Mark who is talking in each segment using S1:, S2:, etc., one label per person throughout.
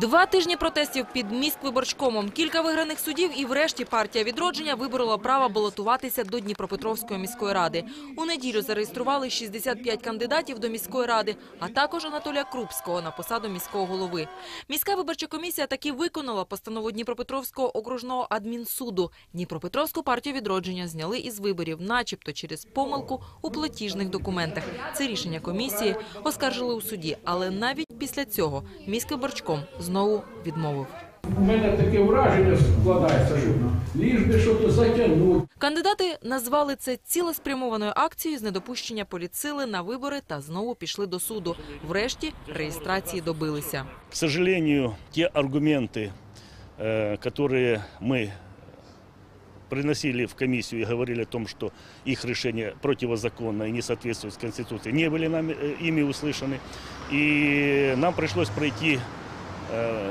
S1: Два тижні протестів під міськвиборчкомом, кілька виграних судів і врешті партія «Відродження» виборола право балотуватися до Дніпропетровської міської ради. У неділю зареєстрували 65 кандидатів до міської ради, а також Анатолія Крупського на посаду міського голови. Міська виборча комісія таки виконала постанову Дніпропетровського окружного адмінсуду. Дніпропетровську партію «Відродження» зняли із виборів, начебто через помилку у платіжних документах. Це рішення комісії оскаржили у суді, але навіть після цього міськвиборчком знову відмовив.
S2: У мене таке враження складається, що ліж би щось затягнути.
S1: Кандидати назвали це цілеспрямованою акцією з недопущення політсили на вибори та знову пішли до суду. Врешті реєстрації добилися.
S3: К сожалению, те аргументы, э, которые мы приносили в комиссию и говорили о том, что их решение противозаконно и не соответствует Конституции, не были нами, э, ими услышаны. И нам пришлось пройти э,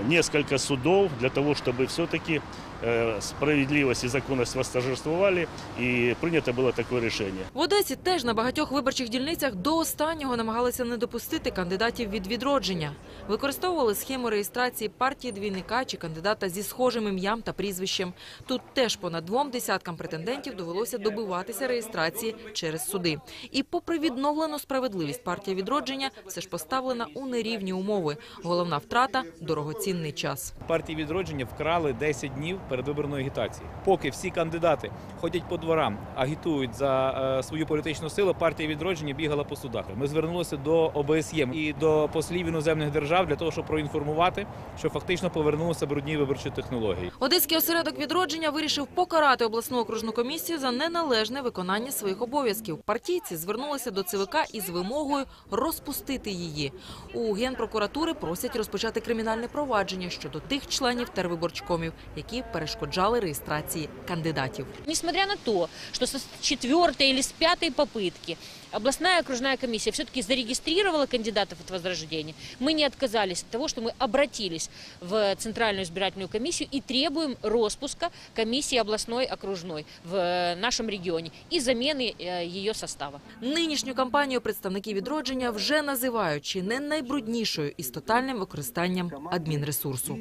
S3: несколько судов для того, чтобы все-таки э, справедливость и законность восторжествовали, и принято было такое решение.
S1: В Одесі теж на багатьох виборчих дільницях до останнього намагалися не допустити кандидатів від відродження. Використовували схему реєстрації партії двійника чи кандидата зі схожим ім'ям та прізвищем. Тут теж понад двом десяткам претендентів довелося добиватися реєстрації через суди. І попри відновлену справедливість, партія відродження все ж поставлена у нерівні умови. Головна втрата дорогоцінний час.
S4: партії відродження вкрали 10 днів передвиборної агітації. Поки всі кандидати ходять по дворам, агітують за е, свою політичну силу, партія відродження бігала по судах. Ми звернулися до ОБСЄ і до послів іноземних держав для того, щоб проінформувати, що фактично повернулися брудні виборчі технології.
S1: Одеський осередок відродження вирішив покарати обласну окружну комісію за неналежне виконання своїх обов'язків. Партійці звернулися до ЦВК із вимогою розпустити її. У генпрокуратури просять розпочати кримінальне провадження щодо тих членів тервиборчкомів, які перешкоджали реєстрації кандидатів.
S5: Несмотря на то, что со четвертой или с пятой попытки областная окружная комиссия все-таки зарегистрировала кандидатов от возрождения, мы не отказались от того, что мы обратились в Центральную избирательную комиссию и требуем распуска комиссии областной окружной в э, нашем регионе и замены э, ее состава.
S1: Нинішню кампанію представники відродження вже називають чи не найбруднішою із тотальним використанням адмінресурсу.